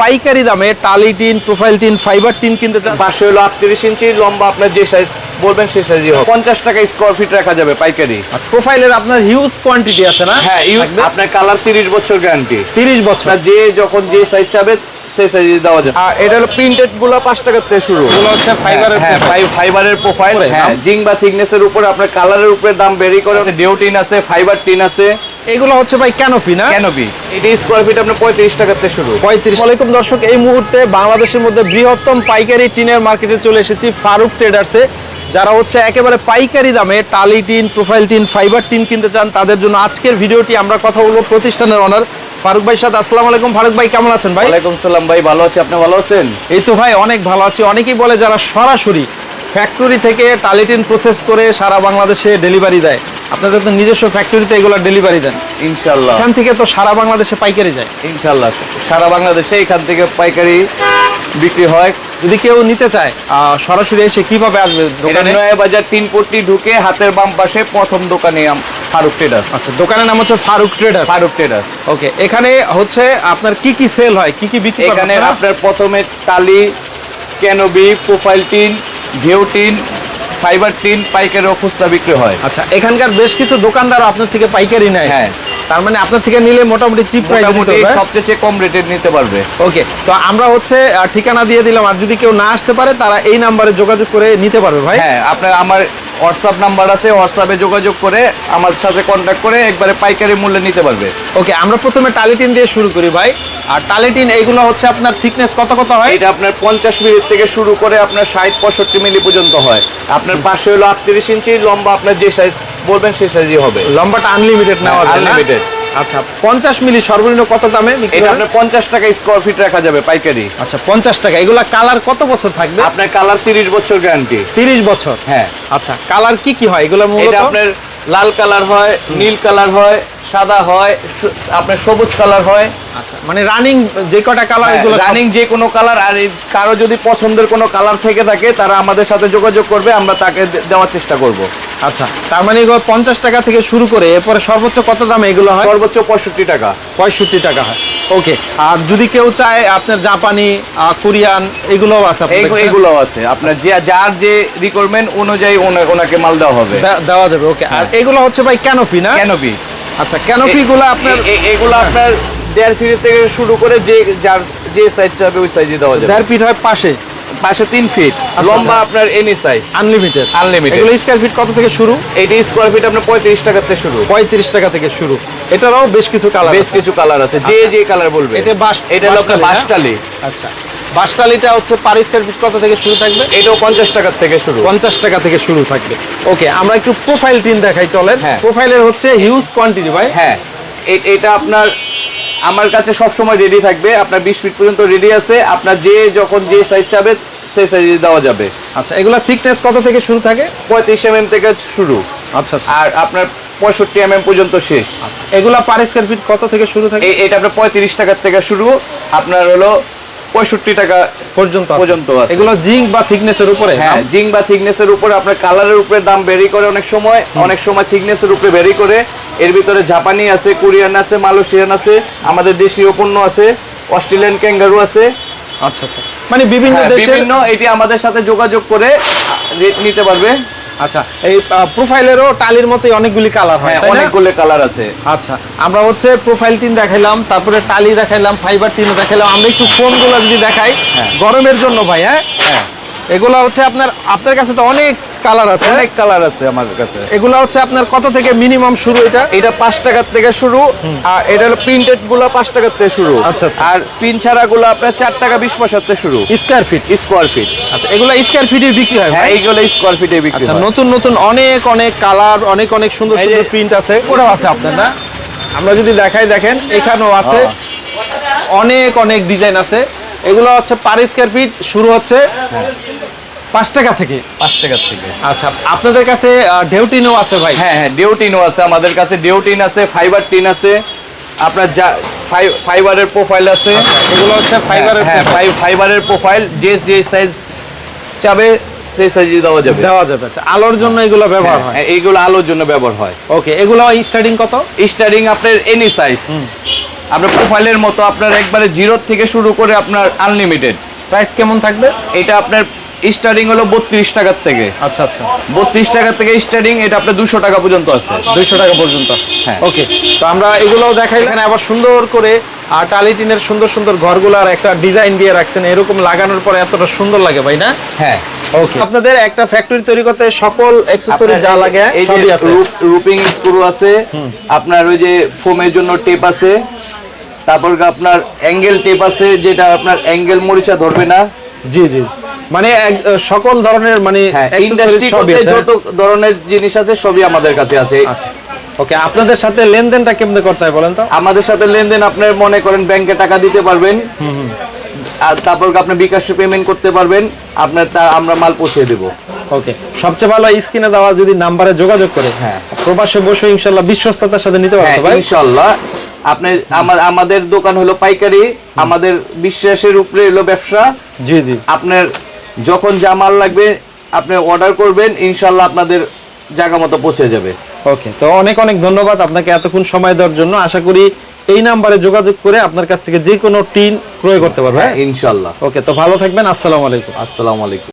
পাইকারি দামে টালি tin profile tin fibre tin কিনতে চান। পাশে হলো আটত্রিশ ইঞ্চি লম্বা আপনার যে সাইজ বলবেন সেই সাইজই হবে। পঞ্চাশ টাকা স্কোয়ার ফিট রাখা যাবে পাইকারি। প্রোফাইলের আপনার হিউজ কোয়ান্টিটি আছে না? হ্যাঁ আপনার কালার তিরিশ বছর গ্যারান্টি 30 বছর। যে যখন যে সাইজ চাবে সেই সাইজ দেওয়া যাবে। আর এটা হলো প্রিন্টেডগুলো পাঁচ টাকা থেকে শুরু। এগুলো হচ্ছে ফাইবারের হ্যাঁ ফাইবারের প্রোফাইল হ্যাঁ? জিং বা থিকনেসের উপর আপনার কালারের উপরে দাম বেরি করে। ডিও টিন আছে ফাইবার টিন আছে। এগুলো হচ্ছে ভাই ক্যানোফি না? ক্যানোপি এটা স্কোয়ার ফিট আপনার পঁয়ত্রিশ শুরু। পঁয়ত্রিশ। আলাইকুম দর্শক এই মুহূর্তে বাংলাদেশের মধ্যে বৃহত্তম পাইকারি টিনের মার্কেটে চলে এসেছি ফারুক ট্রেডার্সে যারা হচ্ছে একেবারে পাইকারি দামে টালি tin profile tin fibre tin কিনতে চান তাদের জন্য আজকের ভিডিওটি আমরা কথা বলব প্রতিষ্ঠানের অনার ফারুক ভাই সাথে আসসালামু আলাইকুম। ফারুক ভাই কেমন আছেন ভাই? ওয়ালাইকুম সালাম ভাই ভালো আছি। আপনি ভালো আছেন? এই তো ভাই অনেক ভালো আছি। অনেকেই বলে যারা সরাসরি ফ্যাক্টরি থেকে টালিটিন প্রসেস করে সারা বাংলাদেশে ডেলিভারি দেয়। আপনাদের তো নিজস্ব ফ্যাক্টরিতে এগুলো ডেলিভারি দেন। ইনশাল্লাহ এখান থেকে তো সারা বাংলাদেশে পাইকারি যায়। ইনশাল্লাহ সারা বাংলাদেশে এখান থেকে পাইকারি বিক্রি হয়। যদি কেউ নিতে চায় সরাসরি এসে কীভাবে আসবে নয়া বাজার তিন পট্টি ঢুকে হাতের বাম পাশে প্রথম দোকানে ফারুক ট্রেডার্স আচ্ছা দোকানের নাম হচ্ছে Faruk trader Faruk traders okay এখানে হচ্ছে আপনার কি কি সেল হয় কি কি বিক্রি এখানে আপনার? প্রথমে টালি ক্যানোবি প্রোফাইল টিন ঢেউ টিন ফাইবার টিন পাইকারি ও খুচরা বিক্রি হয় আচ্ছা এখানকার বেশ কিছু দোকানদারও আপনার থেকে পাইকারি নেয় হ্যাঁ। তার মানে আপনার থেকে নিলে মোটামুটি চিপ প্রাইস সবচেয়ে কম রেটে নিতে পারবে। ওকে তো আমরা হচ্ছে ঠিকানা দিয়ে দিলাম আর যদি কেউ না আসতে পারে তারা এই নাম্বারে যোগাযোগ করে নিতে পারবে ভাই। হ্যাঁ আপনার আমার হোয়াটসঅ্যাপ নাম্বার আছে হোয়াটসঅ্যাপে যোগাযোগ করে আমার সাথে কন্ট্যাক্ট করে একবারে পাইকারি মূল্যে নিতে পারবে। ওকে আমরা প্রথমে টালিটিন দিয়ে শুরু করি ভাই। আর টালিটিন এইগুলো হচ্ছে আপনার থিকনেস কত কত হয়? এটা আপনার পঞ্চাশ মিনিট থেকে শুরু করে আপনার ষাট পঁয়ষট্টি মিলি পর্যন্ত হয়। আপনার পাশে হলো আটত্রিশ ইঞ্চি লম্বা আপনার যে সাইজ বলবেন সেই সাইজই হবে। লম্বাটা আনলিমিটেড নেওয়া? আনলিমিটেড আচ্ছা পঞ্চাশ মিলি সর্বনিম্ন কত দামে এটা? আপনার পঞ্চাশ টাকা স্কোয়ার ফিট রাখা যাবে পাইকারি। আচ্ছা পঞ্চাশ টাকা। এগুলা কালার কত বছর থাকবে? আপনার কালার তিরিশ বছর গ্যারান্টি তিরিশ বছর? হ্যাঁ। আচ্ছা কালার কি কি হয়? এগুলো আপনার লাল কালার হয় নীল কালার হয় সাদা হয় আপনার সবুজ কালার হয়। আচ্ছা মানে রানিং যে কটা কালার এগুলো রানিং যে কোনো কালার আর কারও যদি পছন্দের কোনো কালার থেকে থাকে তারা আমাদের সাথে যোগাযোগ করবে আমরা তাকে দেওয়ার চেষ্টা করব। আচ্ছা তার মানে এগুলো পঞ্চাশ টাকা থেকে শুরু করে এরপরে সর্বোচ্চ কত দামে এগুলো হয়? সর্বোচ্চ পঁয়ষট্টি টাকা। পঁয়ষট্টি টাকা হয়। ওকে আর যদি কেউ চায় আপনার জাপানি কোরিয়ান এগুলোও আছে আপনাদের এই- এগুলো আছে। আপনার যে যার যে রিকোয়ারমেন্ট অনুযায়ী ওনা- ওনাকে মাল দেওয়া হবে। দেওয়া যাবে ওকে আর এগুলো হচ্ছে ভাই ক্যানোফি না? ক্যানোপি আচ্ছা ক্যানোপি গুলো আপনার এগুলো আপনার দেড় ফিট থেকে শুরু করে যে যার যে সাইজ চাবে ওই সাইজে দেওয়া যাবে। দেড় ফিট হয় পাশে। পাশে তিন ফিট লম্বা আচ্ছা। আপনার এনি সাইজ আনলিমিটেড Unlimited। এগুলো স্কোয়ার ফিট কত থেকে শুরু? এইটি স্কোয়ার ফিট আপনার পঁয়ত্রিশ টাকা থেকে শুরু। পঁয়ত্রিশ টাকা থেকে শুরু। এটারও বেশ কিছু কালার বেশ কিছু কালার আছে। যে যে কালার বলবে। এটা বাস এটা হলো আপনার বাসটালি। আচ্ছা। বাসটালিটা হচ্ছে পার স্কোয়ার ফিট কত থেকে শুরু থাকবে? এটাও পঞ্চাশ টাকার থেকে শুরু। পঞ্চাশ টাকা থেকে শুরু থাকবে। ওকে আমরা একটু প্রোফাইল টিন দেখাই চলেন। হ্যাঁ। প্রোফাইলের হচ্ছে হিউজ কোয়ান্টিটি ভাই। হ্যাঁ এটা আপনার আমার কাছে সব সময় রেডি থাকবে। আপনার বিশ ফিট পর্যন্ত রেডি আছে। আপনার যে যখন যে সাইজ চাবে সেই সাইজ দেওয়া যাবে। আচ্ছা এগুলা থিকনেস কত থেকে শুরু থাকে? পঁয়ত্রিশ এম থেকে শুরু। আচ্ছা আচ্ছা। আর আপনার পঁয়ষট্টি এম পর্যন্ত শেষ। এগুলা পার স্কোয়ার ফিট কত থেকে শুরু থাকে? এটা আপনার পঁয়ত্রিশ টাকার থেকে শুরু। আপনার হলো পঁয়ষট্টি টাকা পর্যন্ত। পর্যন্ত আছে। এগুলো জিঙ্ক বা থিকনেসের উপরে হ্যাঁ দাম? জিং বা থিকনেসের উপরে আপনার কালারের উপরে দাম ভেরি করে অনেক সময় অনেক সময় থিকনেসের উপরে ভেরি করে এর ভিতরে জাপানি আছে কোরিয়ান আছে মালয়েশিয়ান আছে আমাদের দেশীয় পণ্য আছে অস্ট্রেলিয়ান ক্যাঙ্গারু আছে আচ্ছা আচ্ছা মানে বিভিন্ন হ্যাঁ, বিভিন্ন এটি আমাদের সাথে যোগাযোগ করে রেট নিতে পারবে আচ্ছা এই প্রোফাইলেরও টালির মতোই অনেকগুলি কালার হয় হ্যাঁ? অনেকগুলো কালার আছে আচ্ছা আমরা হচ্ছে প্রোফাইল টিন দেখাইলাম তারপরে টালি দেখাইলাম ফাইবার টিন দেখাইলাম আমরা একটু ফোনগুলো যদি দেখাই হ্যাঁ। গরমের জন্য ভাই হ্যাঁ হ্যাঁ এগুলো হচ্ছে আপনার আপনার কাছে তো অনেক কালার আছে? অনেক কালার আছে আমার কাছে। এগুলো হচ্ছে আপনার কত থেকে মিনিমাম শুরু এটা? এটা পাঁচ টাকার থেকে শুরু আর এটা হলো প্রিন্টেডগুলো পাঁচ টাকার থেকে শুরু। আচ্ছা, আচ্ছা। আর পিন ছাড়া গুলো আপনার চার টাকা বিশ পয়সার থেকে শুরু। স্কোয়ার ফিট স্কোয়ার ফিট আচ্ছা এগুলো স্কোয়ার ফিটে বিক্রি হয় হ্যাঁ? এইগুলো স্কোয়ার ফিটে বিক্রি আচ্ছা হয়। নতুন নতুন অনেক অনেক কালার অনেক অনেক সুন্দর সুন্দর প্রিন্ট আছে। ওরাও আছে আপনার না? আমরা যদি দেখাই দেখেন এখানেও আছে। হ্যাঁ। অনেক অনেক ডিজাইন আছে। এগুলো হচ্ছে পার স্কোয়ার ফিট শুরু হচ্ছে পাঁচ টাকা থেকে? পাঁচ টাকার থেকে। আচ্ছা আপনাদের কাছে ঢেউটিনও আছে ভাই? হ্যাঁ হ্যাঁ ডিওটিনও আছে আমাদের কাছে ডিওটিন আছে ফাইবার টিন আছে আপনার যা ফাই- ফাইবারের প্রোফাইল আছে। এগুলো হচ্ছে ফাইবারের হ্যাঁ ফাই- ফাইবারের প্রোফাইল যে যে সাইজ চাবে সেই সাইজে দেওয়া যাবে। দেওয়া যাবে আচ্ছা আলোর জন্য এগুলো ব্যবহার হয় হ্যাঁ, এইগুলো আলোর জন্য ব্যবহার হয়। ওকে এগুলো স্টার্টিং কত? স্টারিং আপনার এনি সাইজ আপনার প্রোফাইলের মতো আপনার একবারে জিরো থেকে শুরু করে আপনার আনলিমিটেড প্রাইস কেমন থাকবে? এটা আপনার স্টার্টিং হলো বত্রিশ টাকার থেকে। আচ্ছা আচ্ছা। বত্রিশ টাকা থেকে স্টার্টিং এটা আপনার দুশো টাকা পর্যন্ত আছে। দুইশো টাকা পর্যন্ত। হ্যাঁ। ওকে তো আমরা এগুলোও দেখাই। এখানে আবার সুন্দর করে আর টালিটিনের সুন্দর সুন্দর ঘরগুলার একটা ডিজাইন দিয়ে রাখছেন। এরকম লাগানোর পরে এতটা সুন্দর লাগে ভাই না? হ্যাঁ। ওকে। আপনাদের একটা ফ্যাক্টরি তৈরি করতে সকল অ্যাকসেসরি যা লাগে এই যে রুপিং স্ক্রু আছে আপনার ওই যে ফোমের জন্য টেপ আছে তারপর আপনার অ্যাঙ্গেল টেপ আছে যেটা আপনার অ্যাঙ্গেল মরিচা ধরবে না। জি জি। মানে সকল ধরনের মানে হ্যাঁ ইন্ডাস্ট্রি যত ধরনের জিনিস আছে সবই আমাদের কাছে আছে। আচ্ছা। ওকে আপনাদের সাথে লেনদেনটা কেমনে করতে হয় বলেন তো? আমাদের সাথে লেনদেন আপনার মনে করেন ব্যাংকে টাকা দিতে পারবেন। আর তারপর আপনি বিকাশে পেমেন্ট করতে পারবেন। আপনার তা আমরা মাল পৌঁছে দেব। ওকে সবচেয়ে ভালো স্ক্রিনে দেওয়া যদি নাম্বারে যোগাযোগ করে হ্যাঁ। প্রবাসে বসে ইনশাল্লাহ বিশ্বস্ততার সাথে নিতে হ্যাঁ পারতো ভাই। ইনশাল্লাহ। আপনি আমাদের দোকান হলো পাইকারি। আমাদের বিশ্বাসের উপরে হলো ব্যবসা। জি জি। আপনার যখন যা মাল লাগবে আপনি অর্ডার করবেন ইনশাল্লাহ আপনাদের জায়গা মতো পৌঁছে যাবে। ওকে তো অনেক অনেক ধন্যবাদ আপনাকে এতক্ষণ সময় দেওয়ার জন্য। আশা করি এই নাম্বারে যোগাযোগ করে আপনার কাছ থেকে যে কোনো টিন ক্রয় করতে পারবে হ্যাঁ ইনশাল্লাহ। ওকে তো ভালো থাকবেন আসসালামু আলাইকুম। আসসালামু আলাইকুম।